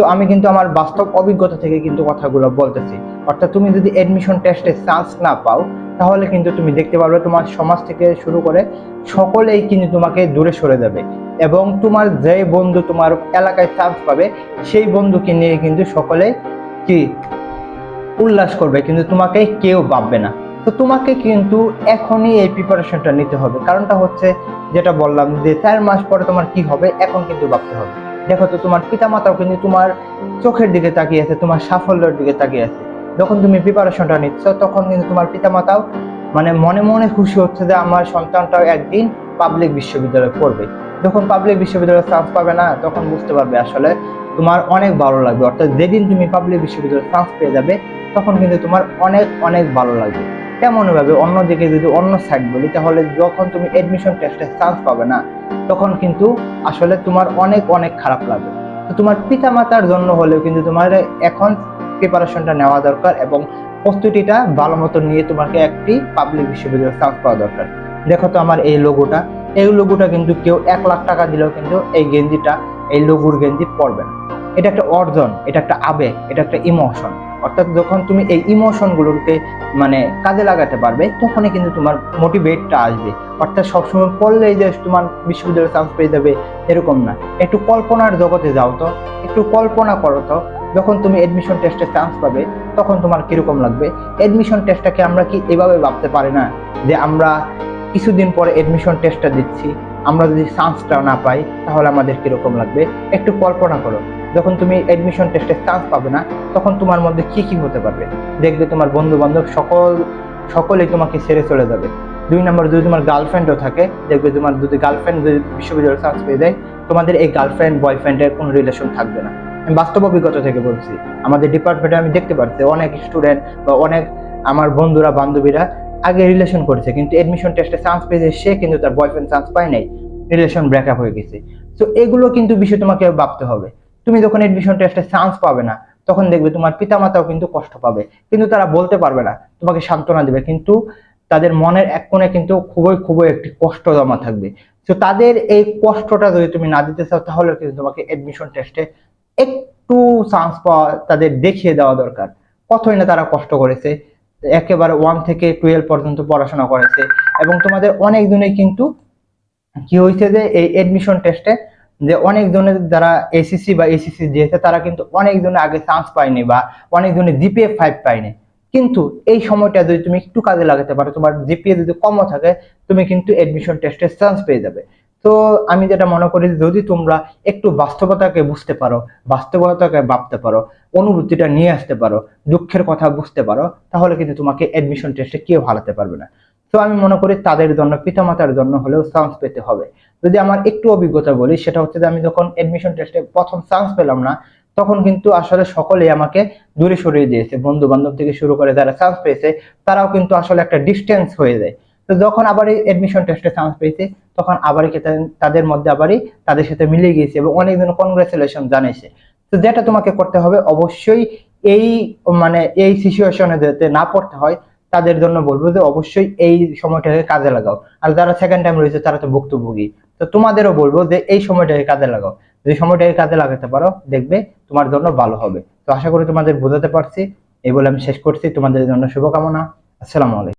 তো আমি কিন্তু আমার বাস্তব অভিজ্ঞতা থেকে কিন্তু কথাগুলো বলতেছি। অর্থাৎ তুমি যদি এডমিশন টেস্টে চান্স না পাও, তাহলে কিন্তু তুমি দেখতে পারবে তোমার সমাজ থেকে শুরু করে সকলেই কিন্তু তোমাকে দূরে সরে যাবে এবং তোমার যে বন্ধু তোমার এলাকায় চান্স পাবে, সেই বন্ধুকে নিয়ে কিন্তু সকলে কি উল্লাস করবে, কিন্তু তোমাকে কেউ ভাববে না। তো তোমাকে কিন্তু এখনই এই প্রিপারেশনটা নিতে হবে। কারণটা হচ্ছে যেটা বললাম যে চার মাস পরে তোমার কি হবে, এখন কিন্তু ভাবতে হবে। দেখো তো, তোমার পিতামাতাও কিন্তু তোমার চোখের দিকে তাকিয়ে আছে, তোমার সাফল্যের দিকে তাকিয়ে আছে। যখন তুমি প্রিপারেশনটা নিচ্ছ, তখন কিন্তু তোমার পিতামাতাও মানে মনে মনে খুশি হচ্ছে যে আমার সন্তানটাও একদিন পাবলিক বিশ্ববিদ্যালয়ে পড়বে। যখন পাবলিক বিশ্ববিদ্যালয়ে চান্স পাবে না, তখন বুঝতে পারবে আসলে তোমার অনেক ভালো লাগবে। অর্থাৎ যেদিন তুমি পাবলিক বিশ্ববিদ্যালয়ে চান্স পেয়ে যাবে, তখন কিন্তু তোমার অনেক অনেক ভালো লাগবে। তেমনই ভাবে অন্যদিকে যদি অন্য সাইড বলি, তাহলে যখন তুমি এডমিশন টেস্টে চান্স পাবে না তখন কিন্তু আসলে তোমার অনেক অনেক খারাপ লাগবে তো তোমার পিতামাতার জন্য হলেও কিন্তু তোমার এখন প্রিপারেশনটা নেওয়া দরকার এবং প্রস্তুতিটা ভালো মতো নিয়ে তোমাকে একটি পাবলিক বিশ্ববিদ্যালয়ে চান্স পাওয়া দরকার। দেখো তো আমার এই লোগোটা এই লোগোটা কিন্তু কেউ এক লাখ টাকা দিলেও কিন্তু এই গেঞ্জিটা, এই লোগোর গেঞ্জি পরবে না। এটা একটা অর্জন, এটা একটা আবেগ, এটা একটা ইমোশন অর্থাৎ যখন তুমি এই ইমোশনগুলোকে মানে কাজে লাগাতে পারবে, তখনই কিন্তু তোমার মোটিভেটটা আসবে। অর্থাৎ সবসময় পড়লেই যে তোমার বিশ্ববিদ্যালয়ে চান্স পেয়ে যাবে, এরকম না। একটু কল্পনার জগতে যাও তো, একটু কল্পনা করো তো। যখন তুমি এডমিশন টেস্টে চান্স পাবে, তখন তোমার কীরকম লাগবে? এডমিশন টেস্টটাকে আমরা কি এভাবে ভাবতে পারি না? যে আমরা কিছুদিন পরে এডমিশন টেস্টটা দিচ্ছি, আমরা যদি চান্সটা না পাই, তাহলে আমাদের কীরকম লাগবে? একটু কল্পনা করো। যখন তুমি এডমিশন টেস্টে চান্স পাবে না, তখন তোমার মধ্যে কি কি হতে পারবে? দেখবে তোমার বন্ধু বান্ধব সকল, সকলেই তোমাকে ছেড়ে চলে যাবে। দুই নম্বর যদি তোমার গার্লফ্রেন্ডও থাকে, দেখবে তোমার যদি গার্লফ্রেন্ড যদি বিশ্ববিদ্যালয়ে চান্স পেয়ে দেয় তোমাদের এই গার্লফ্রেন্ড বয়ফ্রেন্ডের কোনো রিলেশন থাকবে না। আমি বাস্তব অভিজ্ঞতা থেকে বলছি, আমাদের ডিপার্টমেন্টে আমি দেখতে পাচ্ছি অনেক স্টুডেন্ট বা অনেক আমার বন্ধুরা, বান্ধবীরা আগে রিলেশন করেছে, কিন্তু এডমিশন টেস্টে চান্স পেয়েছে সে কিন্তু তার বয়ফ্রেন্ড চান্স পায় নাই রিলেশন ব্রেকআপ হয়ে গেছে। তো এগুলো কিন্তু বিষয় তোমাকে ভাবতে হবে। তুমি যখন এডমিশন টেস্টে চান্স পাবে না, তখন দেখবে তোমার পিতামাতাও কিন্তু কষ্ট পাবে। কিন্তু তারা বলতে পারবে না, তোমাকে সান্ত্বনা দিবে। কিন্তু তাদের মনের এক কোণে কিন্তু খুবই খুবই একটি কষ্ট জমা থাকবে। তো তাদের এই কষ্টটা যদি তুমি না দিতে চাও তাহলে কিন্তু তোমাকে এডমিশন টেস্টে একটু চান্স পাওয়া, তাদের দেখিয়ে দেওয়া দরকার। কতই না তারা কষ্ট করেছে, একেবারে ওয়ান থেকে টুয়েলভ পর্যন্ত পড়াশোনা করেছে। এবং তোমাদের অনেক দিনে কিন্তু কি হয়েছে যে, এই এডমিশন টেস্টে যে অনেক জনের যারা এসিসি বা এসিসি দিয়েছে, তারা কিন্তু অনেক জনের আগে চান্স পায়নি বা অনেক জনের জিপিএ ফাইভ পায়নি। কিন্তু এই সময়টা যদি তুমি একটু কাজে লাগাতে পারো, তোমার জিপিএ যদি কমও থাকে, তুমি কিন্তু এডমিশন টেস্টে চান্স পেয়ে যাবে। তো আমি যেটা মনে করি, যদি তোমরা একটু বাস্তবতাকে বুঝতে পারো, বাস্তবতাকে ভাবতে পারো, অনুভূতিটা নিয়ে আসতে পারো, দুঃখের কথা বুঝতে পারো, তাহলে কিন্তু তোমাকে এডমিশন টেস্টে কেউ হারাতে পারবে না। তো আমি মনে করি, তাদের জন্য, পিতামাতার জন্য হলেও চান্স পেতে হবে। যদি আমার একটু অভিজ্ঞতা বলি, সেটা হচ্ছে যে আমি যখন এডমিশন টেস্টে প্রথম চান্স পেলাম না, তখন কিন্তু আসলে সকলেই আমাকে দূরে সরিয়ে দিয়েছে। বন্ধু বান্ধব থেকে শুরু করে যারা চান্স পেয়েছে, তারাও কিন্তু আসলে একটা ডিস্টেন্স হয়ে যায়। তো যখন আবার এডমিশন টেস্টে চান্স পেয়েছে, তখন আবারই কে তাদের মধ্যে আবারই তাদের সাথে মিলে গিয়েছে এবং অনেকজন কনগ্রেচুলেশন জানিয়েছে তো যেটা তোমাকে করতে হবে, অবশ্যই এই মানে এই সিচুয়েশনে যাতে না পড়তে হয়, তাদের জন্য বলব যে অবশ্যই এই সময়টাকে কাজে লাগাও। আর যারা সেকেন্ড টাইম রয়েছে, তারা তো ভুক্তভোগী। তো তোমাদেরও বলব যে এই সময়টাকে কাজে লাগাও। যদি সময়টাকে কাজে লাগাতে পারো, দেখবে তোমার জন্য ভালো হবে। তো আশা করি তোমাদের বোঝাতে পারছি। এই বলে আমি শেষ করছি। তোমাদের জন্য শুভকামনা। আসসালামু আলাইকুম।